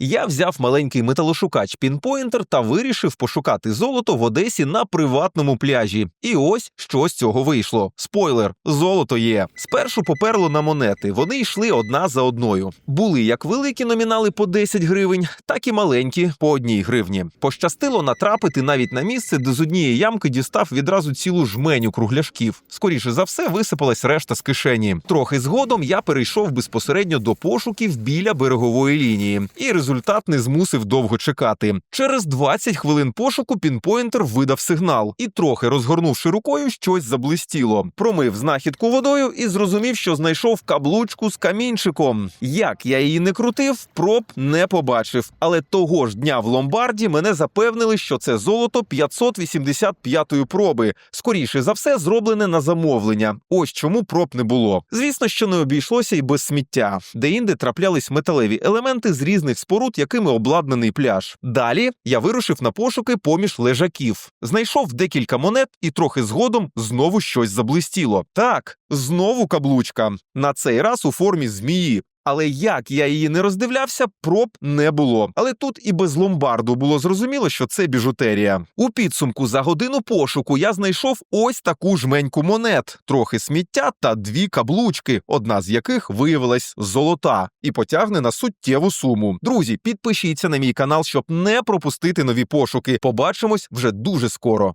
Я взяв маленький металошукач пінпоінтер та вирішив пошукати золото в Одесі на приватному пляжі. І ось що з цього вийшло. Спойлер: золото є. Спершу поперло на монети. Вони йшли одна за одною. Були як великі номінали по 10 гривень, так і маленькі по одній гривні. Пощастило натрапити навіть на місце, де з однієї ямки дістав відразу цілу жменю кругляшків. Скоріше за все, висипалась решта з кишені. Трохи згодом я перейшов безпосередньо до пошуків біля берегової лінії, і результат не змусив довго чекати. Через 20 хвилин пошуку пінпоінтер видав сигнал і, трохи розгорнувши рукою, щось заблистіло. Промив знахідку водою і зрозумів, що знайшов каблучку з камінчиком. Як я її не крутив, проб не побачив. Але того ж дня в ломбарді мене запевнили, що це золото 585-ї проби. Скоріше за все, зроблене на замовлення. Ось чому проб не було. Звісно, що не обійшлося й без сміття, де інде траплялись металеві елементи з різних споруд, якими обладнаний пляж. Далі я вирушив на пошуки поміж лежаків, знайшов декілька монет і трохи згодом знову щось заблистіло. Так, знову каблучка. На цей раз у формі змії. Але як я її не роздивлявся, проб не було. Але тут і без ломбарду було зрозуміло, що це біжутерія. У підсумку за годину пошуку я знайшов ось таку жменьку монет, трохи сміття та дві каблучки, одна з яких виявилась золота і потягне на суттєву суму. Друзі, підпишіться на мій канал, щоб не пропустити нові пошуки. Побачимось вже дуже скоро.